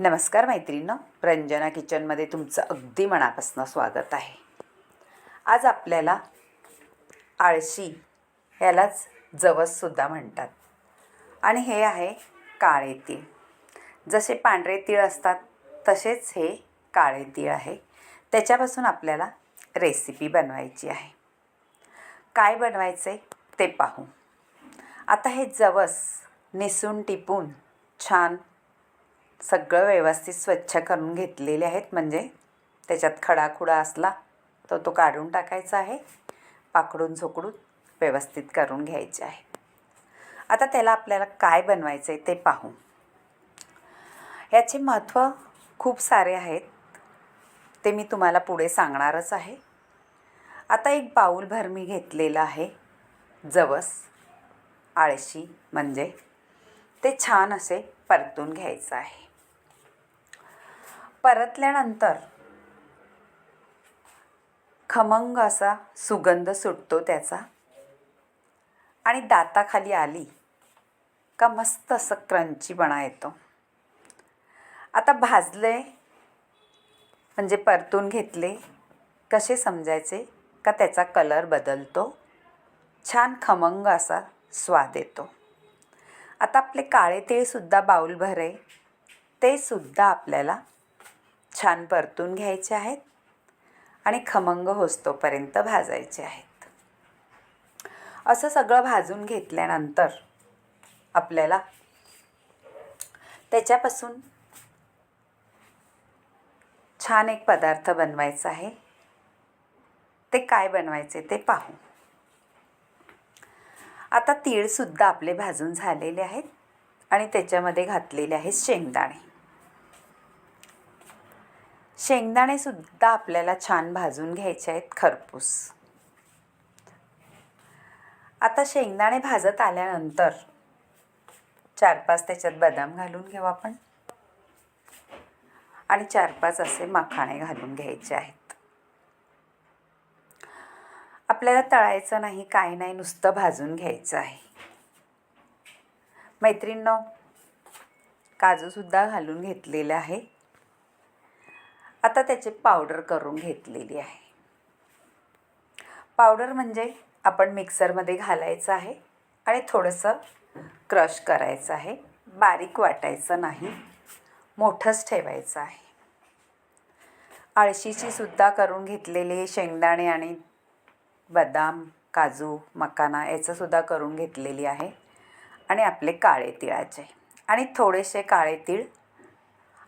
नमस्कार मैत्रिणींनो. रंजना किचनमध्ये तुमचं अगदी मनापासून स्वागत आहे. आज आपल्याला आळशी यालाच जवससुद्धा म्हणतात. आणि हे आहे काळे तीळ. जसे पांढरे तीळ असतात तसेच हे काळे तीळ आहे. त्याच्यापासून आपल्याला रेसिपी बनवायची आहे. काय बनवायचं आहे ते पाहू. आता हे जवस निसून टिपून छान सगळं व्यवस्थित स्वच्छ करून घेतलेले आहेत. म्हणजे त्याच्यात खडाखुडा असला तर तो काढून टाकायचा आहे. पाकडून झोकडून व्यवस्थित करून घ्यायचे आहे. आता त्याला आपल्याला काय बनवायचं आहे ते पाहू. याचे महत्त्व खूप सारे आहेत. ते मी तुम्हाला पुढे सांगणारच आहे. आता एक बाऊलभर मी घेतलेलं आहे. जवस आळशी म्हणजे ते छान असे परतून घ्यायचं आहे. परतल्यानंतर खमंग असा सुगंध सुटतो त्याचा. आणि दाताखाली आली का मस्त असं क्रंचीपणा येतो. आता भाजले म्हणजे परतून घेतले कसे समजायचे? का त्याचा कलर बदलतो? छान खमंग असा स्वाद येतो. आता आपले काळे तीळसुद्धा बाऊलभर आहे ते सुद्धा आपल्याला छान परतून घ्यायचे आहेत आणि खमंग होस्तोपर्यंत भाजायचे आहेत. असं सगळं भाजून घेतल्यानंतर आपल्याला त्याच्यापासून छान एक पदार्थ बनवायचा आहे. ते काय बनवायचे ते पाहू. आता तीळसुद्धा आपले भाजून झालेले आहेत आणि त्याच्यामध्ये घातलेले आहेत शेंगदाणे. शेंगदाणेसुद्धा आपल्याला छान भाजून घ्यायचे आहेत खरपूस. आता शेंगदाणे भाजत आल्यानंतर चार पाच त्याच्यात बदाम घालून घेऊ आपण. आणि चार पाच असे मखाणे घालून घ्यायचे आहेत. आपल्याला तळायचं नाही काय नाही नुसतं भाजून घ्यायचं आहे. मैत्रिणींनो काजूसुद्धा घालून घेतलेलं आहे. आता त्याची पावडर करून घेतलेली आहे. पावडर म्हणजे आपण मिक्सरमध्ये घालायचं आहे आणि थोडंसं क्रश करायचं आहे. बारीक वाटायचं नाही. मोठंच ठेवायचं आहे. आळशीची सुद्धा करून घेतलेले शेंगदाणे आणि बदाम काजू मकाना याचंसुद्धा करून घेतलेली आहे. आणि आपले काळे तिळाचे. आणि थोडेसे काळे तीळ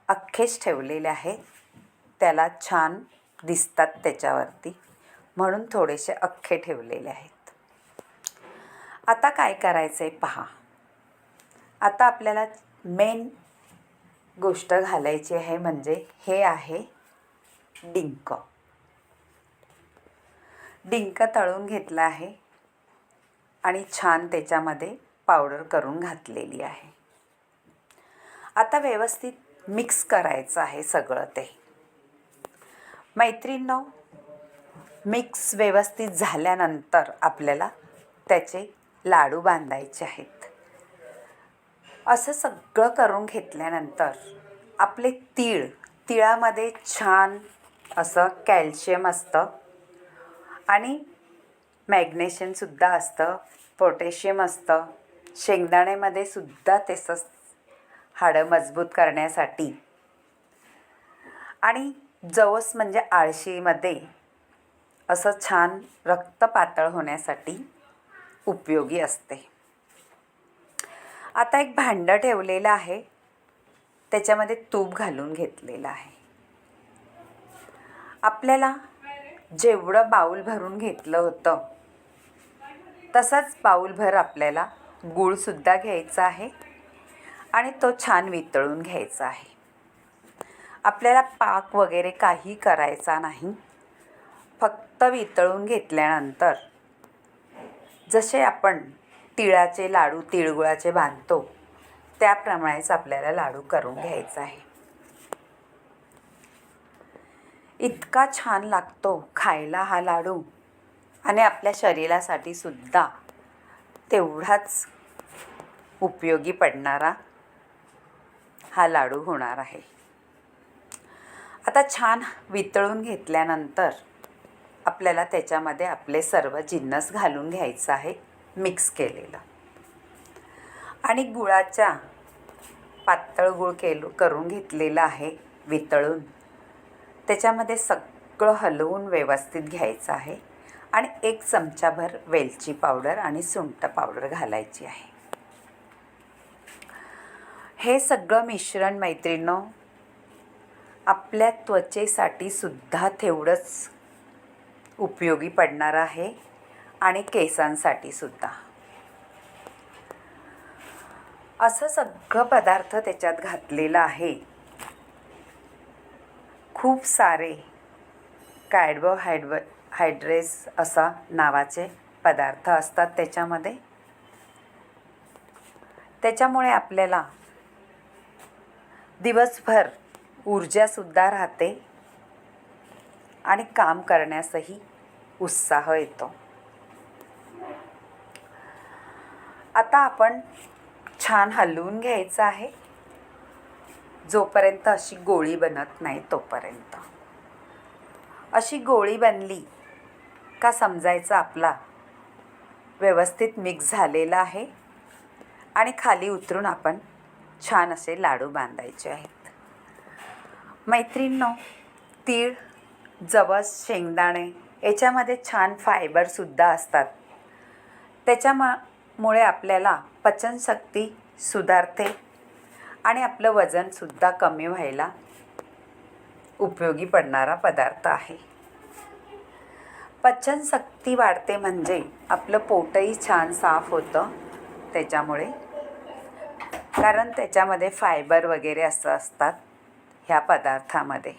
अख्खेच ठेवलेले आहेत त्याला छान दिसतात त्याच्यावरती. म्हणून थोडेसे अख्खे ठेवलेले आहेत. आता काय करायचं आहे पहा. आता आपल्याला मेन गोष्ट घालायची आहे म्हणजे हे आहे डिंक. डिंक तळून घेतलं आहे. आणि छान त्याच्यामध्ये पावडर करून घातलेली आहे. आता व्यवस्थित मिक्स करायचं आहे सगळं ते. मैत्रिणींनो मिक्स व्यवस्थित झाल्यानंतर आपल्याला त्याचे लाडू बांधायचे आहेत. असं सगळं करून घेतल्यानंतर आपले तीळ तिळामध्ये छान असं कॅल्शियम असतं आणि मॅग्नेशियमसुद्धा असतं पोटॅशियम असतं शेंगदाण्यामध्ये सुद्धा तसंच हाडं मजबूत करण्यासाठी. आणि जवस म्हणजे आळशीमध्ये असं छान रक्त पातळ होण्यासाठी उपयोगी असते. आता एक भांडं ठेवलेलं आहे. त्याच्यामध्ये तूप घालून घेतलेलं आहे. आपल्याला जेवढं बाऊल भरून घेतलं होतं तसंच बाऊलभर आपल्याला गूळसुद्धा घ्यायचा आहे आणि तो छान वितळून घ्यायचा आहे. आपल्याला पाक वगैरे काही करायचा नाही. फक्त वितळून घेतल्यानंतर जसे आपण तिळाचे लाडू तिळगुळाचे बांधतो त्याप्रमाणेच आपल्याला लाडू करून घ्यायचा आहे. इतका छान लागतो खायला हा लाडू आणि आपल्या शरीरासाठी सुद्धा तेवढाच उपयोगी पडणारा हा लाडू होणार आहे. आता छान वितळून घेतल्यानंतर आपल्याला त्याच्यामध्ये आपले सर्व जिन्नस घालून घ्यायचं आहे मिक्स केलेलं. आणि गुळाच्या पातळ गुळ केलो करून घेतलेलं आहे वितळून. त्याच्यामध्ये सगळं हलवून व्यवस्थित घ्यायचं आहे आणि एक चमचाभर वेलची पावडर आणि सुंठ पावडर घालायची आहे. हे सगळं मिश्रण मैत्रिणं आपल्या त्वचेसाठी सुद्धा तेवढंच उपयोगी पडणार आहे आणि केसांसाठी सुद्धा. असं सगळं पदार्थ त्याच्यात घातलेलं आहे. खूप सारे कार्बोहायड्र हायड्रेस असा नावाचे पदार्थ असतात त्याच्यामध्ये. त्याच्यामुळे आपल्याला दिवसभर ऊर्जासुद्धा राहते आणि काम करण्यासही उत्साह येतो. आता आपण छान हलवून घ्यायचं आहे. जोपर्यंत अशी गोळी बनत नाही तोपर्यंत. अशी गोळी बनली का समजायचं आपला व्यवस्थित मिक्स झालेला आहे. आणि खाली उतरून आपण छान असे लाडू बांधायचे आहेत. मैत्रिणींनो तीळ जवस शेंगदाणे याच्यामध्ये छान फायबरसुद्धा असतात. त्याच्यामुळे आपल्याला पचनशक्ती सुधारते आणि आपलं वजनसुद्धा कमी व्हायला उपयोगी पडणारा पदार्थ आहे. पचनशक्ती वाढते म्हणजे आपलं पोटही छान साफ होतं त्याच्यामुळे. कारण त्याच्यामध्ये फायबर वगैरे असं असतात. ह्या पदार्थामध्ये.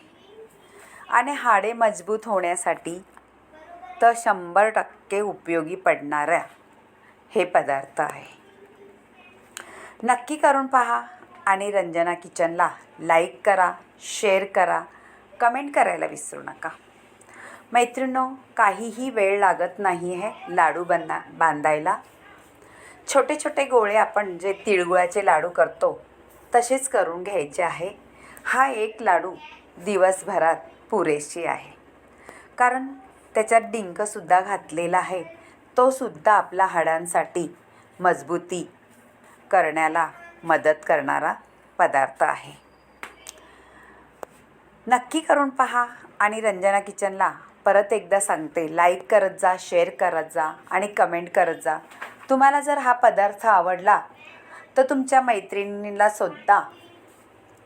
आणि हाडे मजबूत होण्यासाठी तर शंभर टक्के उपयोगी पडणाऱ्या हे पदार्थ आहे. नक्की करून पहा आणि रंजना किचनला लाईक करा शेअर करा कमेंट करायला विसरू नका. मैत्रिणो काहीही वेळ लागत नाही आहे लाडू बंदा बांधायला. छोटे छोटे गोळे आपण जे तिळगुळाचे लाडू करतो तसेच करून घ्यायचे आहे. हा एक लाडू दिवसभरात पुरेशी आहे. कारण त्याच्यात डिंकसुद्धा घातलेला आहे. तोसुद्धा आपला आपल्या हाडांसाठी मजबूती करण्याला मदत करणारा पदार्थ आहे. नक्की करून पहा आणि रंजना किचनला परत एकदा सांगते. लाईक करत जा शेअर करत जा आणि कमेंट करत जा. तुम्हाला जर हा पदार्थ आवडला तर तुमच्या मैत्रिणीला सुद्धा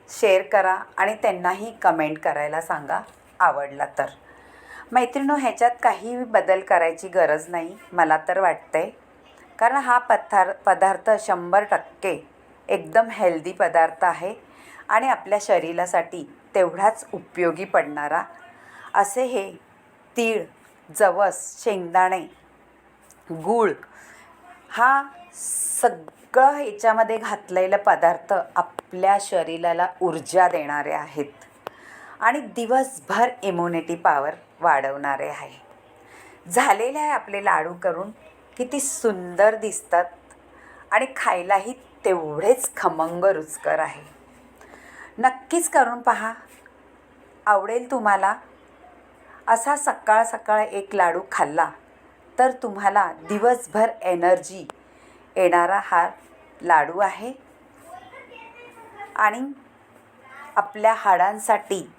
शेअर करा आणि त्यांनाही कमेंट करायला सांगा. आवडला तर. मैत्रिणो ह्याच्यात काही बदल करायची गरज नाही. मला तर वाटतंय. कारण हा पथार पदार्थ शंभर टक्के एकदम हेल्दी पदार्थ आहे. आणि आपल्या शरीरासाठी तेवढाच उपयोगी पडणारा. असे हे तीळ जवस शेंगदाणे गूळ हा सगळं ह्याच्यामध्ये घातलेलं पदार्थ आपल्या शरीराला ऊर्जा देणारे आहेत. आणि दिवसभर इम्युनिटी पॉवर वाढवणारे आहे. झालेले आहे आपले लाडू करून किती सुंदर दिसतात. आणि खायलाही तेवढेच खमंग रुचकर आहे. नक्कीच करून पहा. आवडेल तुम्हाला असा सकाळ सकाळ एक लाडू खाल्ला तर तुम्हाला दिवसभर एनर्जी येणारा हा लाडू आहे. आणि आपल्या हाडांसाठी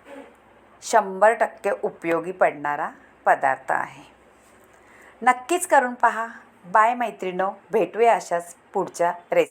शंभर टक्के उपयोगी पडणारा पदार्थ आहे. नक्कीच करून पहा. बाय मैत्रिणो भेटूया अशाच पुढच्या रेसिपी